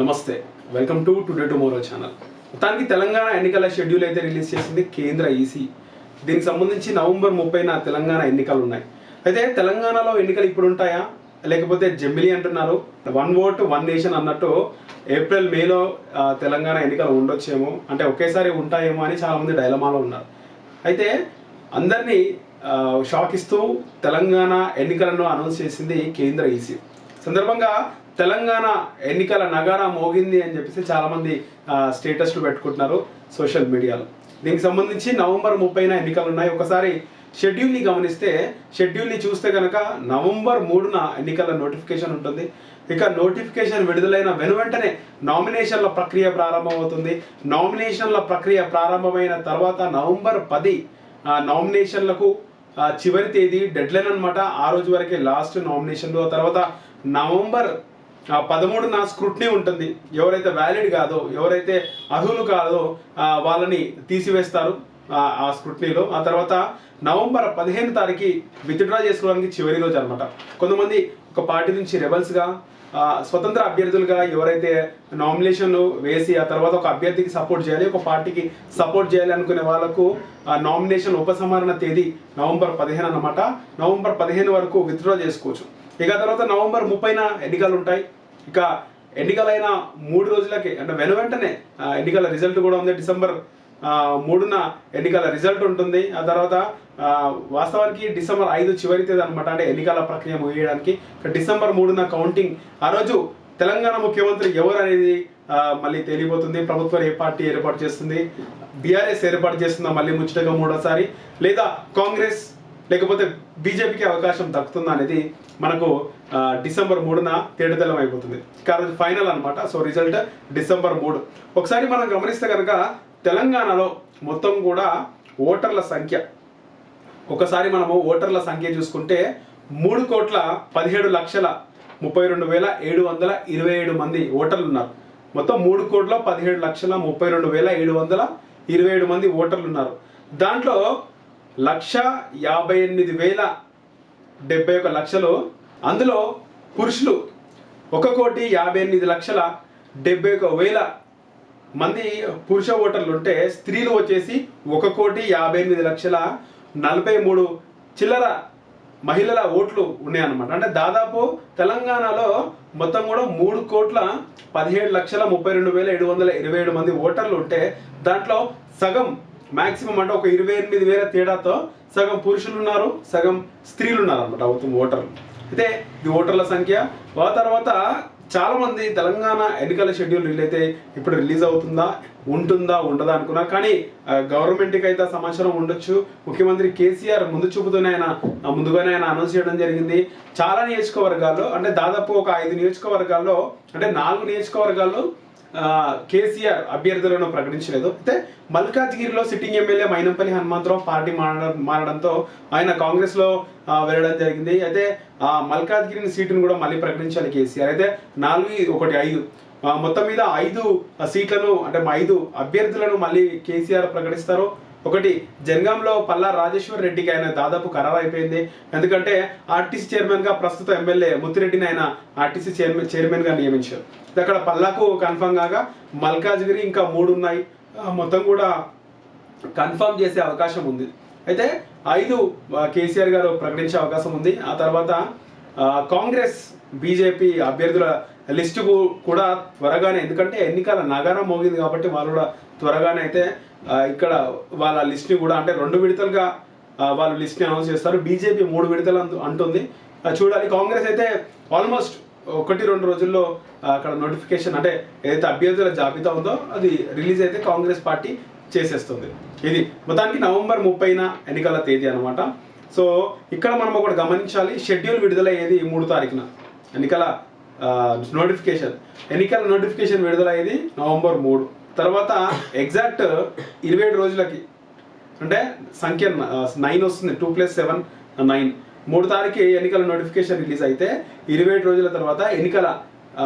నమస్తే. Welcome to today tomorrow channel మొత్తానికి తెలంగాణ ఎన్నికల షెడ్యూల్ అయితే రిలీజ్ చేసింది కేంద్ర ఈసీ దీనికి సంబంధించి నవంబర్ ముప్పైన తెలంగాణ ఎన్నికలు ఉన్నాయి. అయితే తెలంగాణలో ఎన్నికలు ఇప్పుడు ఉంటాయా? లేకపోతే జెమిలి అంటున్నారు. వన్ ఓట్ వన్ నేషన్ అన్నట్టు ఏప్రిల్ మేలో తెలంగాణ ఎన్నికలు ఉండొచ్చేమో. అంటే ఒకేసారి ఉంటాయేమో అని చాలామంది డైలమాలో ఉన్నారు. అయితే అందరినీ షాక్ ఇస్తూ తెలంగాణ ఎన్నికలను అనౌన్స్ చేసింది కేంద్ర ఈసీ సందర్భంగా తెలంగాణ ఎన్నికల నగారా మోగింది అని చెప్పేసి చాలామంది స్టేటస్లు పెట్టుకుంటున్నారు సోషల్ మీడియాలో దీనికి సంబంధించి నవంబర్ ముప్పైన ఎన్నికలు ఉన్నాయి. ఒకసారి షెడ్యూల్ని గమనిస్తే షెడ్యూల్ని చూస్తే కనుక నవంబర్ మూడున ఎన్నికల నోటిఫికేషన్ ఉంటుంది. ఇక నోటిఫికేషన్ విడుదలైన వెను వెంటనే నామినేషన్ల ప్రక్రియ ప్రారంభమవుతుంది. నామినేషన్ల ప్రక్రియ ప్రారంభమైన తర్వాత నవంబర్ పది నామినేషన్లకు చివరి తేదీ డెడ్లైన్ అనమాట ఆ రోజు వరకే లాస్ట్ నామినేషన్లు ఆ తర్వాత నవంబర్ పదమూడున స్క్రూట్నీ ఉంటుంది. ఎవరైతే వ్యాలిడ్ కాదో ఎవరైతే అర్హులు కాదో వాళ్ళని తీసివేస్తారు ఆ, స్క్రూట్నీలో. ఆ తర్వాత నవంబర్ పదిహేను తారీఖు విత్డ్రా చేసుకోవడానికి చివరి రోజు అనమాట కొంతమంది ఒక పార్టీ నుంచి రెబల్స్గా స్వతంత్ర అభ్యర్థులుగా ఎవరైతే నామినేషన్లు వేసి ఆ తర్వాత ఒక అభ్యర్థికి సపోర్ట్ చేయాలి ఒక పార్టీకి సపోర్ట్ చేయాలి అనుకునే వాళ్ళకు ఆ నామినేషన్ ఉపసంహరణ తేదీ నవంబర్ పదిహేను అన్నమాట. నవంబర్ పదిహేను వరకు విత్డ్రా చేసుకోవచ్చు. ఇక తర్వాత నవంబర్ ముప్పైన ఎన్నికలు ఉంటాయి ఇక ఎన్నికలైన మూడు రోజులకి అంటే వెను వెంటనే ఎన్నికల రిజల్ట్ కూడా ఉంది. డిసెంబర్ మూడున ఎన్నికల రిజల్ట్ ఉంటుంది. ఆ తర్వాత వాస్తవానికి డిసెంబర్ ఐదు చివరి తేదీ అనమాట అంటే ఎన్నికల ప్రక్రియ ముగియడానికి. ఇక డిసెంబర్ మూడున కౌంటింగ్. ఆ రోజు తెలంగాణ ముఖ్యమంత్రి ఎవరు అనేది మళ్ళీ తెలియబోతుంది ప్రభుత్వం ఏ పార్టీ ఏర్పాటు చేస్తుంది? బీఆర్ఎస్ ఏర్పాటు చేస్తుందా మళ్ళీ ముచ్చటగా మూడోసారి? లేదా కాంగ్రెస్ లేకపోతే బీజేపీకి అవకాశం దక్కుతుందా అనేది మనకు డిసెంబర్ మూడున తేటతెల్లం అయిపోతుంది. కారణం ఫైనల్ అనమాట సో రిజల్ట్ డిసెంబర్ మూడు. ఒకసారి మనం గమనిస్తే కనుక తెలంగాణలో మొత్తం కూడా ఓటర్ల సంఖ్య. ఒకసారి మనము ఓటర్ల సంఖ్య చూసుకుంటే మూడు కోట్ల పదిహేడు లక్షల ముప్పై రెండు వేల ఏడు వందల ఇరవై ఏడు మంది ఓటర్లు ఉన్నారు. మొత్తం మూడు కోట్ల పదిహేడు లక్షల ముప్పై రెండు వేల ఏడు వందల ఇరవై ఏడు మంది ఓటర్లు ఉన్నారు. దాంట్లో లక్ష యాభై ఎనిమిది వేల డెబ్బై ఒక లక్షలు. అందులో పురుషులు ఒక కోటి యాభై ఎనిమిది లక్షల డెబ్బై ఒక వేల మంది పురుష ఓటర్లు ఉంటే స్త్రీలు వచ్చేసి ఒక కోటి యాభై ఎనిమిది లక్షల నలభై మూడు చిల్లర మహిళల ఓట్లు ఉన్నాయన్నమాట. అంటే దాదాపు తెలంగాణలో మొత్తం కూడా మూడు కోట్ల పదిహేడు లక్షల ముప్పై రెండు వేల ఏడు వందల ఇరవై ఏడు మంది ఓటర్లు ఉంటే దాంట్లో సగం మాక్సిమం అంటే ఒక ఇరవై ఎనిమిది వేల తేడాతో సగం పురుషులు ఉన్నారు సగం స్త్రీలు ఉన్నారు అనమాట అవుతుంది ఓటర్లు. అయితే ఇది ఓటర్ల సంఖ్య. ఆ తర్వాత చాలామంది తెలంగాణ ఎన్నికల షెడ్యూల్ రిలీజ్ అయితే ఇప్పుడు రిలీజ్ అవుతుందా ఉంటుందా ఉండదా అనుకున్నారు కానీ గవర్నమెంట్కి అయితే సమాచారం ఉండొచ్చు. ముఖ్యమంత్రి కేసీఆర్ ముందు చూపుతూనే ఆయన ముందుగానే ఆయన అనౌన్స్ చేయడం జరిగింది. చాలా నియోజకవర్గాల్లో అంటే దాదాపు ఒక ఐదు నియోజకవర్గాల్లో అంటే నాలుగు నియోజకవర్గాల్లో కేసీఆర్ అభ్యర్థులను ప్రకటించలేదు. అయితే మల్కాజ్గిరిలో sitting MLA Mynampally Hanumantharao party మారడం మారడంతో ఆయన కాంగ్రెస్లో వెళ్ళడం జరిగింది. అయితే ఆ మల్కాజ్గిరి సీటును కూడా మళ్ళీ ప్రకటించాలి కేసీఆర్. అయితే నాలుగు ఒకటి ఐదు మొత్తం మీద ఐదు సీట్లను అంటే ఐదు అభ్యర్థులను మళ్ళీ కేసీఆర్ ప్రకటిస్తారు. ఒకటి జనగాంలో పల్లా రాజేశ్వర్ రెడ్డికి ఆయన దాదాపు ఖరారు అయిపోయింది ఎందుకంటే ఆర్టీసీ చైర్మన్గా ప్రస్తుత ఎమ్మెల్యే ముత్తిరెడ్డిని ఆయన ఆర్టీసీ చైర్మన్ చైర్మన్గా నియమించారు అక్కడ పల్లాకు కన్ఫర్మ్ కాగా మల్కాజ్గిరి ఇంకా మూడు ఉన్నాయి మొత్తం కూడా కన్ఫర్మ్ చేసే అవకాశం ఉంది. అయితే ఐదు కేసీఆర్ గారు ప్రకటించే అవకాశం ఉంది. ఆ తర్వాత కాంగ్రెస్ బీజేపీ అభ్యర్థుల లిస్టు కూడా త్వరగానే ఎందుకంటే ఎన్నికల నగరం మోగింది కాబట్టి వాళ్ళు కూడా త్వరగానే అయితే ఇక్కడ వాళ్ళ లిస్ట్ని కూడా అంటే రెండు విడతలుగా వాళ్ళు లిస్ట్ని అనౌన్స్ చేస్తారు. బీజేపీ మూడు విడతలు అంటుంది. చూడాలి. కాంగ్రెస్ అయితే ఆల్మోస్ట్ ఒకటి రెండు రోజుల్లో అక్కడ నోటిఫికేషన్ అంటే ఏదైతే అభ్యర్థుల జాబితా ఉందో అది రిలీజ్ అయితే కాంగ్రెస్ పార్టీ చేసేస్తుంది. ఇది మొత్తానికి నవంబర్ ముప్పైన ఎన్నికల తేదీ అనమాట సో ఇక్కడ మనం ఒకటి గమనించాలి షెడ్యూల్ విడుదలయ్యేది మూడు తారీఖున. ఎన్నికల నోటిఫికేషన్. ఎన్నికల నోటిఫికేషన్ విడుదలయ్యేది నవంబర్ మూడు. తర్వాత ఎగ్జాక్ట్ ఇరవై ఏడు రోజులకి అంటే సంఖ్య నైన్ వస్తుంది టూ ప్లస్ సెవెన్ నైన్. మూడు తారీఖు ఎన్నికల నోటిఫికేషన్ రిలీజ్ అయితే ఇరవై ఏడు రోజుల తర్వాత ఎన్నికల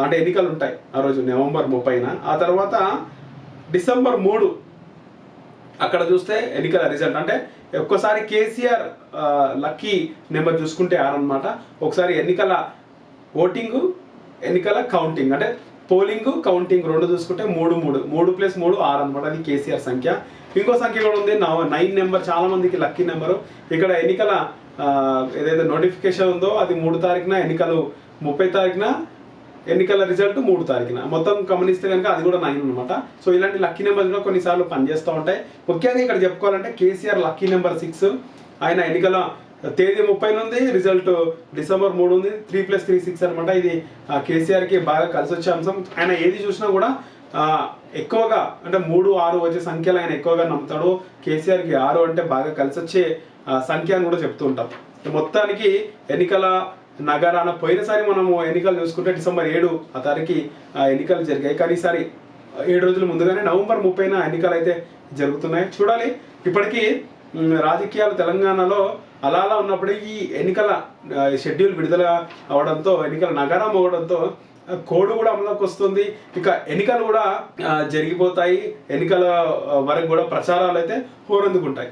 అంటే ఎన్నికలు ఉంటాయి ఆ రోజు నవంబర్ ముప్పైన. ఆ తర్వాత డిసెంబర్ మూడు అక్కడ చూస్తే ఎన్నికల రిజల్ట్. అంటే ఒక్కసారి కేసీఆర్ లక్కీ నెంబర్ చూసుకుంటే ఆరనమాట ఒకసారి ఎన్నికల ఓటింగ్ ఎన్నికల కౌంటింగ్. అంటే పోలింగ్ కౌంటింగ్ రెండు చూసుకుంటే మూడు మూడు. మూడు ప్లస్ మూడు ఆరు అనమాట అది కేసీఆర్ సంఖ్య. ఇంకో సంఖ్య కూడా ఉంది. నైన్ నెంబర్ చాలా మందికి లక్కీ నెంబరు. ఇక్కడ ఎన్నికల ఏదైతే నోటిఫికేషన్ ఉందో అది మూడు తారీఖున ఎన్నికలు ముప్పై తారీఖున ఎన్నికల రిజల్ట్ మూడు తారీఖున. మొత్తం గమనిస్తే కనుక అది కూడా నైన్ అనమాట సో ఇలాంటి లక్కీ నెంబర్స్ కూడా కొన్నిసార్లు పనిచేస్తూ ఉంటాయి. ముఖ్యంగా ఇక్కడ చెప్పుకోవాలంటే కేసీఆర్ లక్కీ నెంబర్ సిక్స్. ఆయన ఎన్నికల తేదీ ముప్పై ఉంది రిజల్ట్ డిసెంబర్ మూడు ఉంది త్రీ ప్లస్ త్రీ సిక్స్ అనమాట ఇది కేసీఆర్కి బాగా కలిసి వచ్చే అంశం. ఆయన ఏది చూసినా కూడా ఎక్కువగా అంటే మూడు ఆరు వచ్చే సంఖ్యలు ఆయన ఎక్కువగా నమ్ముతాడు. కేసీఆర్కి ఆరు అంటే బాగా కలిసి వచ్చే సంఖ్య అని కూడా చెప్తూ ఉంటాం. మొత్తానికి ఎన్నికల నగరాన పోయినసారి మనము ఎన్నికలు చూసుకుంటే డిసెంబర్ ఏడు ఆ తారీఖు ఆ, ఎన్నికలు జరిగాయి. కానీ ఈసారి ఏడు రోజుల ముందుగానే నవంబర్ ముప్పైన ఎన్నికలు అయితే జరుగుతున్నాయి. చూడాలి ఇప్పటికీ రాజకీయాలు తెలంగాణలో అలా అలా ఉన్నప్పుడు ఈ ఎన్నికల షెడ్యూల్ విడుదల అవడంతో ఎన్నికల నగరం అవడంతో కోడ్ కూడా అమలులోకి వస్తుంది. ఇక ఎన్నికలు కూడా జరిగిపోతాయి. ఎన్నికల వరకు కూడా ప్రచారాలు అయితే హోరందుకుంటాయి.